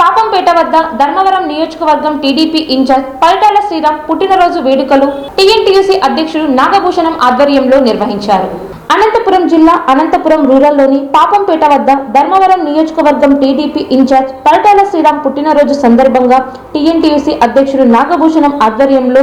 పాపంపేట వద్ద ధర్మవరం నియోజకవర్గం TDP incharge పల్టాల Sriram పుట్టినరోజు వేడుకలు టీఎన్టీయూసీ అధ్యక్షుడు నాగభూషణం ఆధ్వర్యంలో నిర్వహించారు. అనంతపురం జిల్లా అనంతపురం రూరల్లోని పాపంపేట వద్ద ధర్మవరం నియోజకవర్గం టీడీపీ ఇన్ఛార్జ్ పల్టాల శ్రీరామ్ పుట్టినరోజు సందర్భంగా టీఎన్టీయూసీ అధ్యక్షుడు నాగభూషణం ఆధ్వర్యంలో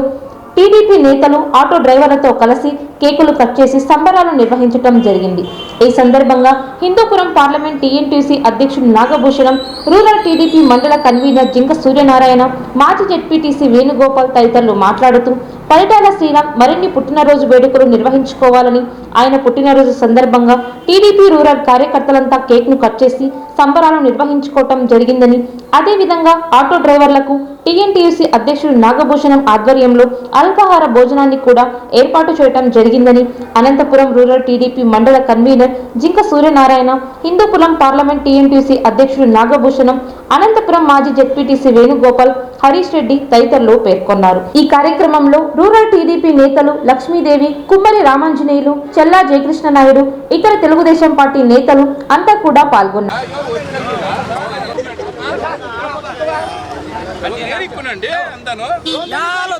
టీడీపీ నేతలు ఆటో డ్రైవర్లతో కలిసి కేకులు కట్ చేసి సంబరాలు నిర్వహించడం జరిగింది. ఈ సందర్భంగా హిందూపురం పార్లమెంట్ టీఎన్టీసీ అధ్యక్షుడు నాగభూషణం రూరల్ టీడీపీ మండల కన్వీనర్ జింక సూర్యనారాయణ మాజీ జెడ్పీటీసీ వేణుగోపాల్ తదితరులు మాట్లాడుతూ పరిటాల శ్రీరామ్ మరిన్ని పుట్టినరోజు వేడుకలు నిర్వహించుకోవాలని ఆయన పుట్టినరోజు సందర్భంగా టీడీపీ రూరల్ కార్యకర్తలంతా కేక్ను కట్ చేసి సంబరాలు నిర్వహించుకోవటం జరిగిందని అదేవిధంగా ఆటో డ్రైవర్లకు టీఎన్టీయూసీ అధ్యక్షుడు నాగభూషణం ఆధ్వర్యంలో అల్పాహార భోజనాన్ని కూడా ఏర్పాటు చేయడం జరిగిందని అనంతపురం రూరల్ టీడీపీ మండల కన్వీనర్ జింక సూర్యనారాయణ హిందూపురం పార్లమెంట్ టీఎంటీసీ అధ్యక్షుడు నాగభూషణం అనంతపురం మాజీ జెడ్పీటీసీ వేణుగోపాల్ హరీష్ రెడ్డి తదితరులు పేర్కొన్నారు. ఈ కార్యక్రమంలో రూరల్ టీడీపీ నేతలు లక్ష్మీదేవి కుమ్మరి రామాంజనేయులు చెల్లా జయకృష్ణ నాయుడు ఇతర తెలుగుదేశం పార్టీ నేతలు అంతా కూడా పాల్గొన్నారు.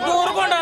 దూరకుండా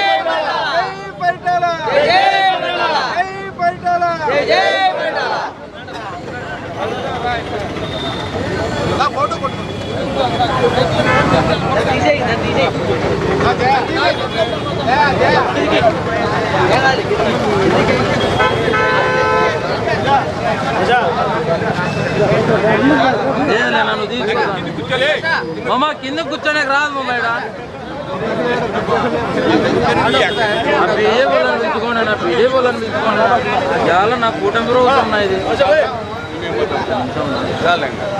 రాండి ఏలే నన్ను తీసుకురా. కింద కూర్చోలే మామ కింద కూర్చోనే రాదు మామ ఈడ. నా బీజేపీ వాళ్ళని పిలుచుకోండి ఇవాళ నా కూటమి రోజు ఉన్నా ఇది.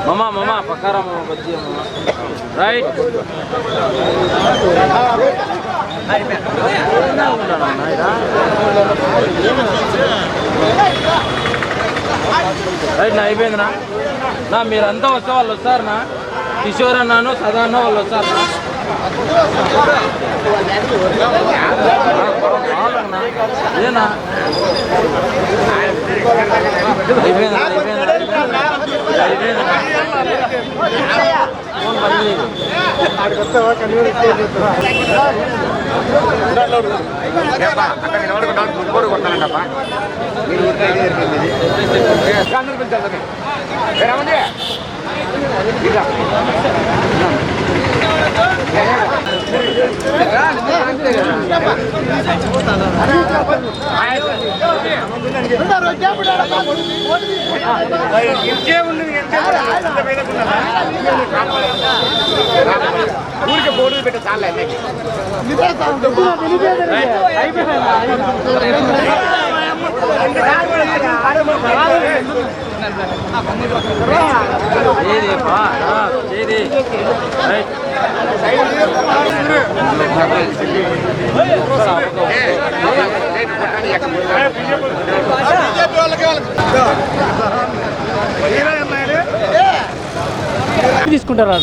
మామ మామ పక్కారా మమ్మ బజ్జీ రైట్. రైట్ నా అయిపోయిందినా? నా మీరంతా వస్తే వాళ్ళు వస్తారనా? కిషోర్ అన్నాను సదా అన్న వాళ్ళు వస్తారనా? నా. వాళ్ళనా? ఏనా అయిపోయింది అయిపోయింది అయిపోయింది ఫోన్ బంద్ చేయి. ఊరికి బోర్డు పెట్టి చాలా ఏది పా రా, ఏది రైట్ తీసుకుంటారా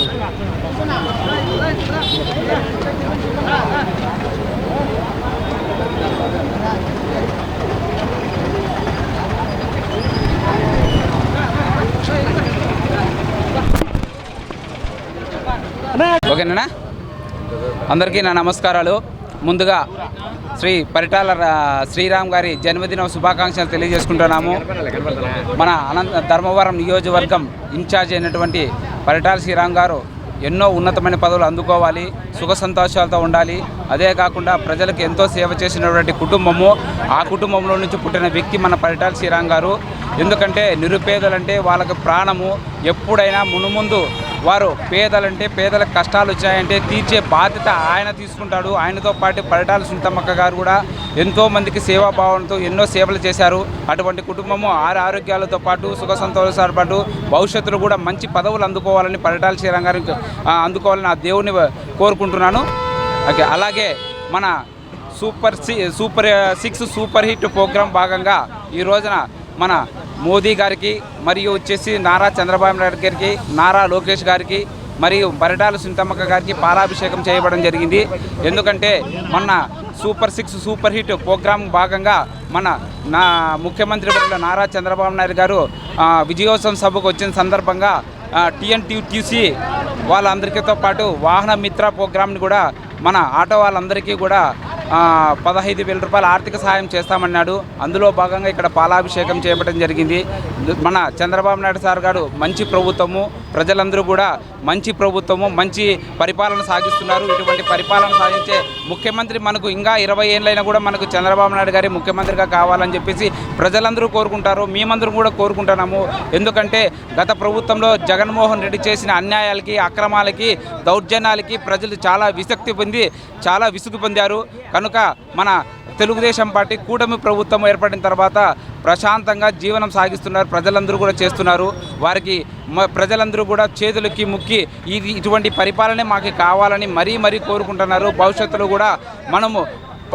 ఓకేనా? అందరికీ నా నమస్కారాలు. ముందుగా శ్రీ పరిటాల శ్రీరామ్ గారి జన్మదిన శుభాకాంక్షలు తెలియజేసుకుంటున్నాము. మన అనంత ధర్మవరం నియోజకవర్గం ఇన్ఛార్జ్ అయినటువంటి పరిటాల శ్రీరామ్ గారు ఎన్నో ఉన్నతమైన పదవులు అందుకోవాలి సుఖ సంతోషాలతో ఉండాలి. అదే కాకుండా ప్రజలకు ఎంతో సేవ చేసినటువంటి కుటుంబము ఆ కుటుంబంలో నుంచి పుట్టిన వ్యక్తి మన పరిటాల శ్రీరామ్ గారు. ఎందుకంటే నిరుపేదలంటే వాళ్ళకి ప్రాణము ఎప్పుడైనా మునుముందు వారు పేదలంటే పేదలకు కష్టాలు వచ్చాయంటే తీర్చే బాధ్యత ఆయన తీసుకుంటాడు. ఆయనతో పాటు పరిటాల సుంతమ్మక్క గారు కూడా ఎంతో మందికి సేవాభావంతో ఎన్నో సేవలు చేశారు. అటువంటి కుటుంబము ఆరు ఆరోగ్యాలతో పాటు సుఖ సంతోషాలతో పాటు భవిష్యత్తులో కూడా మంచి పదవులు అందుకోవాలని పరిటాల శ్రీరామ్ గారికి అందుకోవాలని ఆ దేవుని కోరుకుంటున్నాను. ఓకే అలాగే మన super C super six super hit programme భాగంగా ఈ రోజున మన మోదీ గారికి మరియు వచ్చేసి నారా చంద్రబాబు నాయుడు గారికి నారా లోకేష్ గారికి మరియు బరటాల సుంతమ్మక్క గారికి పాలాభిషేకం చేయబడడం జరిగింది. ఎందుకంటే మొన్న super six super hit programme భాగంగా మన నా ముఖ్యమంత్రి నారా చంద్రబాబు నాయుడు గారు విజయోత్సవం సభకు వచ్చిన సందర్భంగా టిఎన్టీసీ వాళ్ళందరికీతో పాటు వాహన మిత్ర ప్రోగ్రామ్ని కూడా మన ఆటో వాళ్ళందరికీ కూడా పదహైదు వేల రూపాయల ఆర్థిక సహాయం చేస్తామన్నాడు. అందులో భాగంగా ఇక్కడ పాలాభిషేకం చేయబడడం జరిగింది. మన చంద్రబాబు నాయుడు సార్ గారు మంచి ప్రభుత్వము. ప్రజలందరూ కూడా మంచి ప్రభుత్వము మంచి పరిపాలన సాగిస్తున్నారు. ఇటువంటి పరిపాలన సాగించే ముఖ్యమంత్రి మనకు ఇంకా ఇరవై ఏళ్ళైనా కూడా మనకు చంద్రబాబు నాయుడు గారి ముఖ్యమంత్రిగా కావాలని చెప్పేసి ప్రజలందరూ కోరుకుంటారు. మేమందరం కూడా కోరుకుంటున్నాము. ఎందుకంటే గత ప్రభుత్వంలో జగన్మోహన్ రెడ్డి చేసిన అన్యాయాలకి అక్రమాలకి దౌర్జన్యాలకి ప్రజలు చాలా విసక్తి పొంది చాలా విసుగు పొందారు. కనుక మన తెలుగుదేశం పార్టీ కూటమి ప్రభుత్వం ఏర్పడిన తర్వాత ప్రశాంతంగా జీవనం సాగిస్తున్నారు. ప్రజలందరూ కూడా చేస్తున్నారు. వారికి ప్రజలందరూ కూడా చేతులకి ముక్కి ఇది ఇటువంటి పరిపాలనే మాకు కావాలని మరీ మరీ కోరుకుంటున్నారు. భవిష్యత్తులో కూడా మనము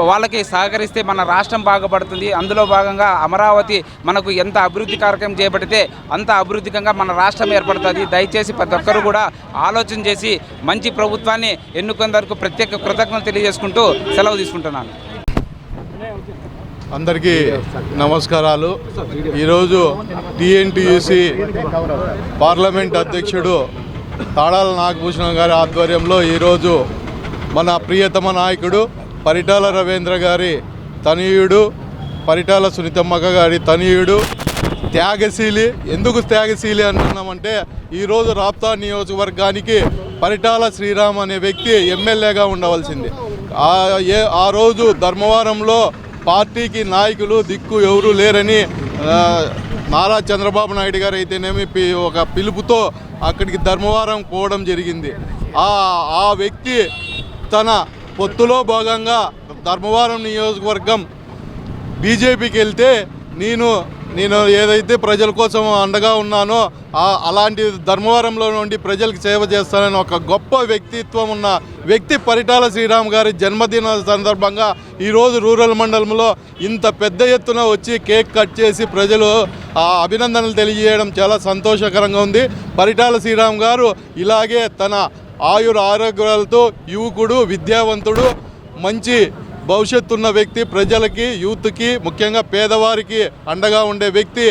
వాళ్ళకి సహకరిస్తే మన రాష్ట్రం బాగుపడుతుంది. అందులో భాగంగా అమరావతి మనకు ఎంత అభివృద్ధి కార్యక్రమం చేపడితే అంత అభివృద్ధికంగా మన రాష్ట్రం ఏర్పడుతుంది. దయచేసి ప్రతి ఒక్కరు కూడా ఆలోచన చేసి మంచి ప్రభుత్వాన్ని ఎన్నుకున్నందుకు ప్రత్యేక కృతజ్ఞతలు తెలియజేసుకుంటూ సెలవు తీసుకుంటున్నాను. అందరికీ నమస్కారాలు. ఈరోజు టీఎన్టీయూసి పార్లమెంట్ అధ్యక్షుడు తాడాల నాగభూషణం గారి ఆధ్వర్యంలో ఈరోజు మన ప్రియతమ నాయకుడు పరిటాల రవీంద్ర గారి తనయుడు పరిటాల సునీతమ్మక్క గారి తనయుడు త్యాగశీలి. ఎందుకు త్యాగశీలి అంటున్నామంటే ఈరోజు రాప్తా నియోజకవర్గానికి పరిటాల శ్రీరామ్ అనే వ్యక్తి ఎమ్మెల్యేగా ఉండవలసింది. ఆ రోజు ధర్మవరంలో పార్టీకి నాయకులు దిక్కు ఎవరూ లేరని నారా చంద్రబాబు నాయుడు గారు అయితేనేమి పి- ఒక పిలుపుతో అక్కడికి ధర్మవరం పోవడం జరిగింది. ఆ ఆ వ్యక్తి తన పొత్తులో భాగంగా ధర్మవరం నియోజకవర్గం బీజేపీకి వెళ్తే నేను నేను ఏదైతే ప్రజల కోసం అండగా ఉన్నానో అలాంటి ధర్మవరంలో నుండి ప్రజలకు సేవ చేస్తానని ఒక గొప్ప వ్యక్తిత్వం ఉన్న వ్యక్తి పరిటాల శ్రీరామ్ గారి జన్మదిన సందర్భంగా ఈరోజు రూరల్ మండలంలో ఇంత పెద్ద ఎత్తున వచ్చి కేక్ కట్ చేసి ప్రజలు ఆ అభినందనలు తెలియజేయడం చాలా సంతోషకరంగా ఉంది. పరిటాల శ్రీరామ్ గారు ఇలాగే తన ఆయుర ఆరోగ్యాలతో యువకుడు విద్యావంతుడు మంచి భవిష్యత్తు ఉన్న వ్యక్తి ప్రజలకి యూత్కి ముఖ్యంగా పేదవారికి అండగా ఉండే వ్యక్తి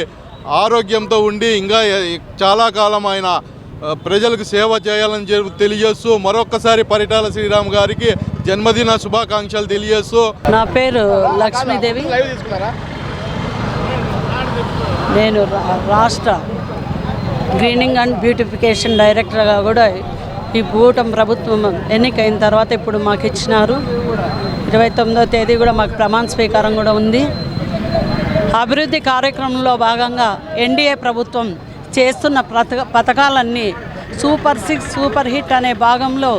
ఆరోగ్యంతో ఉండి ఇంకా చాలా కాలం ఆయన ప్రజలకు సేవ చేయాలని చెప్పి తెలియజేస్తూ మరొక్కసారి పరిటాల శ్రీరామ్ గారికి జన్మదిన శుభాకాంక్షలు తెలియజేస్తూ నా పేరు లక్ష్మీదేవి. నేను రాష్ట్ర గ్రీనింగ్ అండ్ బ్యూటిఫికేషన్ డైరెక్టర్గా కూడా ఈ భూటం ప్రభుత్వం ఎన్నికైన తర్వాత ఇప్పుడు మాకు ఇచ్చినారు. ఇరవై తొమ్మిదో తేదీ కూడా మాకు ప్రమాణ స్వీకారం కూడా ఉంది. అభివృద్ధి కార్యక్రమంలో భాగంగా ఎన్డీఏ ప్రభుత్వం చేస్తున్న పథక పథకాలన్నీ సూపర్ సిక్స్ సూపర్ హిట్ అనే భాగంలో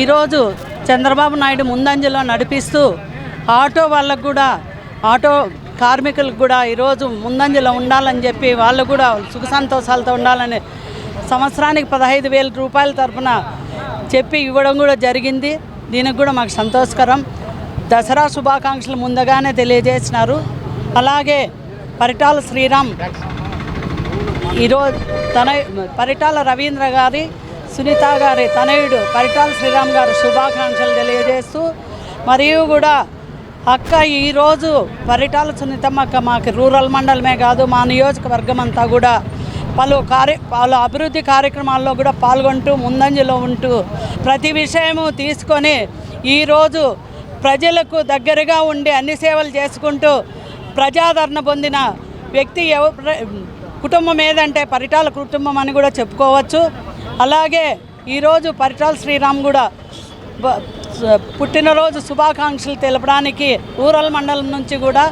ఈరోజు చంద్రబాబు నాయుడు ముందంజలో నడిపిస్తూ ఆటో వాళ్ళకు కూడా ఆటో కార్మికులకు కూడా ఈరోజు ముందంజలో ఉండాలని చెప్పి వాళ్ళు కూడా సుఖ సంతోషాలతో ఉండాలని సంవత్సరానికి పదహైదు వేల రూపాయల తరపున చెప్పి ఇవ్వడం కూడా జరిగింది. దీనికి కూడా మాకు సంతోషకరం. దసరా శుభాకాంక్షలు ముందుగానే తెలియజేసినారు. అలాగే పరిటాల శ్రీరామ్ ఈరోజు తన పరిటాల రవీంద్ర గారి సునీత గారి తనయుడు పరిటాల శ్రీరామ్ గారు శుభాకాంక్షలు తెలియజేస్తూ మరియు కూడా అక్క ఈరోజు పరిటాల సునీతమ్మక్క మాకు రూరల్ మండలమే కాదు మా నియోజకవర్గం అంతా కూడా పలు కార్య పలు అభివృద్ధి కార్యక్రమాల్లో కూడా పాల్గొంటూ ముందంజలో ఉంటూ ప్రతి విషయము తీసుకొని ఈరోజు ప్రజలకు దగ్గరగా ఉండి అన్ని సేవలు చేసుకుంటూ ప్రజాదరణ పొందిన వ్యక్తి ఎవ కుటుంబం ఏదంటే పరిటాల కుటుంబం అని కూడా చెప్పుకోవచ్చు. అలాగే ఈరోజు పరిటాల శ్రీరామ్ కూడా పుట్టినరోజు శుభాకాంక్షలు తెలపడానికి ఊరల్ మండలం నుంచి కూడా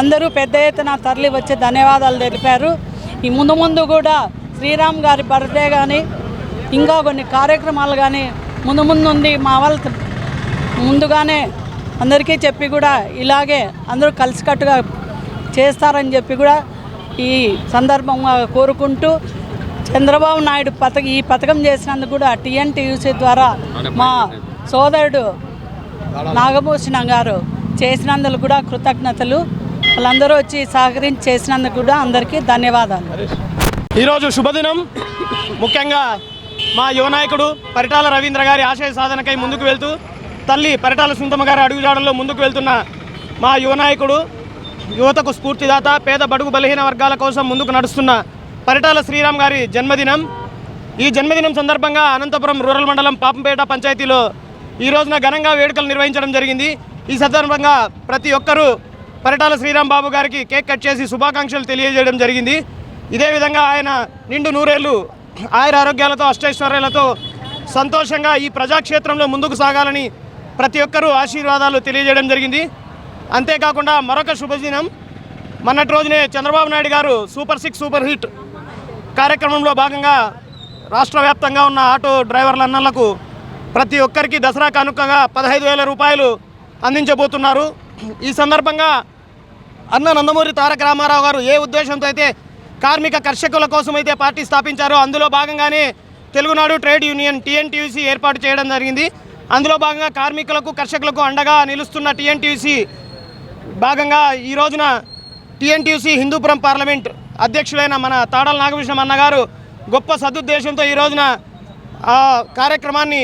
అందరూ పెద్ద ఎత్తున తరలి వచ్చి ధన్యవాదాలు తెలిపారు. ఈ ముందు ముందు కూడా శ్రీరామ్ గారి బర్త్డే కానీ ఇంకా కొన్ని కార్యక్రమాలు కానీ ముందు ముందు ఉంది మా వాళ్ళ ముందుగానే అందరికీ చెప్పి కూడా ఇలాగే అందరూ కలిసికట్టుగా చేస్తారని చెప్పి కూడా ఈ సందర్భంగా కోరుకుంటూ చంద్రబాబు నాయుడు పథకం ఈ పథకం చేసినందుకు కూడా టీఎన్టీయూసీ ద్వారా మా సోదరుడు నాగభూషణం గారు చేసినందుకు కూడా కృతజ్ఞతలు. వాళ్ళందరూ వచ్చి సహకరించి చేసినందుకు కూడా అందరికీ ధన్యవాదాలు. ఈరోజు శుభదినం. ముఖ్యంగా మా యువ నాయకుడు పరిటాల రవీంద్ర గారి ఆశయ సాధనకై ముందుకు వెళ్తూ తల్లి పరిటాల సుందమ్మ గారి అడుగుజాడల్లో ముందుకు వెళ్తున్న మా యువ నాయకుడు యువతకు స్ఫూర్తిదాత పేద బడుగు బలహీన వర్గాల కోసం ముందుకు నడుస్తున్న పరిటాల శ్రీరామ్ గారి జన్మదినం. ఈ జన్మదినం సందర్భంగా అనంతపురం రూరల్ మండలం పాపంపేట పంచాయతీలో ఈ రోజున ఘనంగా వేడుకలు నిర్వహించడం జరిగింది. ఈ సందర్భంగా ప్రతి ఒక్కరూ పరిటాల శ్రీరామ్ బాబు గారికి కేక్ కట్ చేసి శుభాకాంక్షలు తెలియజేయడం జరిగింది. ఇదే విధంగా ఆయన నిండు నూరేళ్ళు ఆయుర ఆరోగ్యాలతో అష్టైశ్వర్యాలతో సంతోషంగా ఈ ప్రజాక్షేత్రంలో ముందుకు సాగాలని ప్రతి ఒక్కరూ ఆశీర్వాదాలు తెలియజేయడం జరిగింది. అంతేకాకుండా మరొక శుభదినం. మొన్నటి రోజునే చంద్రబాబు నాయుడు గారు సూపర్ సిక్స్ సూపర్ హిట్ కార్యక్రమంలో భాగంగా రాష్ట్ర వ్యాప్తంగా ఉన్న ఆటో డ్రైవర్ల అన్నలకు ప్రతి ఒక్కరికి దసరా కానుకగా పదహైదు వేల రూపాయలు అందించబోతున్నారు. ఈ సందర్భంగా అన్న నందమూరి తారక రామారావు గారు ఏ ఉద్దేశంతో అయితే కార్మిక కర్షకుల కోసం అయితే పార్టీ స్థాపించారో అందులో భాగంగానే తెలుగునాడు ట్రేడ్ యూనియన్ టీఎన్టీయూసీ ఏర్పాటు చేయడం జరిగింది. అందులో భాగంగా కార్మికులకు కర్షకులకు అండగా నిలుస్తున్న టీఎన్టీయూసీ భాగంగా ఈ రోజున టీఎన్టీయూసీ హిందూపురం పార్లమెంట్ అధ్యక్షులైన మన తాడల నాగభూషణం అన్నగారు గొప్ప సదుద్దేశంతో ఈ రోజున ఆ కార్యక్రమాన్ని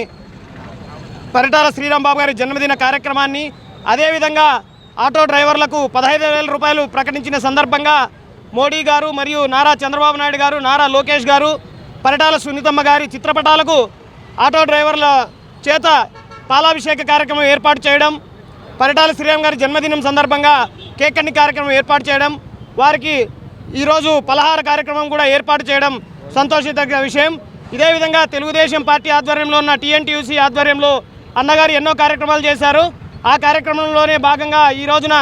పరిటాల శ్రీరాంబాబు గారి జన్మదిన కార్యక్రమాన్ని అదేవిధంగా ఆటో డ్రైవర్లకు పదహైదు వేల రూపాయలు ప్రకటించిన సందర్భంగా మోడీ గారు మరియు నారా చంద్రబాబు నాయుడు గారు నారా లోకేష్ గారు పరిటాల సునీతమ్మ గారి చిత్రపటాలకు ఆటో డ్రైవర్ల చేత పాలాభిషేక కార్యక్రమం ఏర్పాటు చేయడం పరిటాల శ్రీరామ్ గారి జన్మదినం సందర్భంగా కేక్ కట్టింగ్ కార్యక్రమం ఏర్పాటు చేయడం వారికి ఈరోజు పలహార కార్యక్రమం కూడా ఏర్పాటు చేయడం సంతోషితగ్గ విషయం. ఇదే విధంగా తెలుగుదేశం పార్టీ ఆధ్వర్యంలో ఉన్న టీఎన్టీయూసీ ఆధ్వర్యంలో అన్నగారు ఎన్నో కార్యక్రమాలు చేశారు. ఆ కార్యక్రమంలోనే భాగంగా ఈ రోజున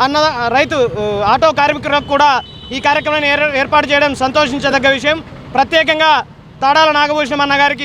అన్న రైతు ఆటో కార్మికులకు కూడా ఈ కార్యక్రమాన్ని ఏర్- ఏర్పాటు చేయడం సంతోషించదగ్గ విషయం. ప్రత్యేకంగా తాడాల నాగభూషణం అన్నగారికి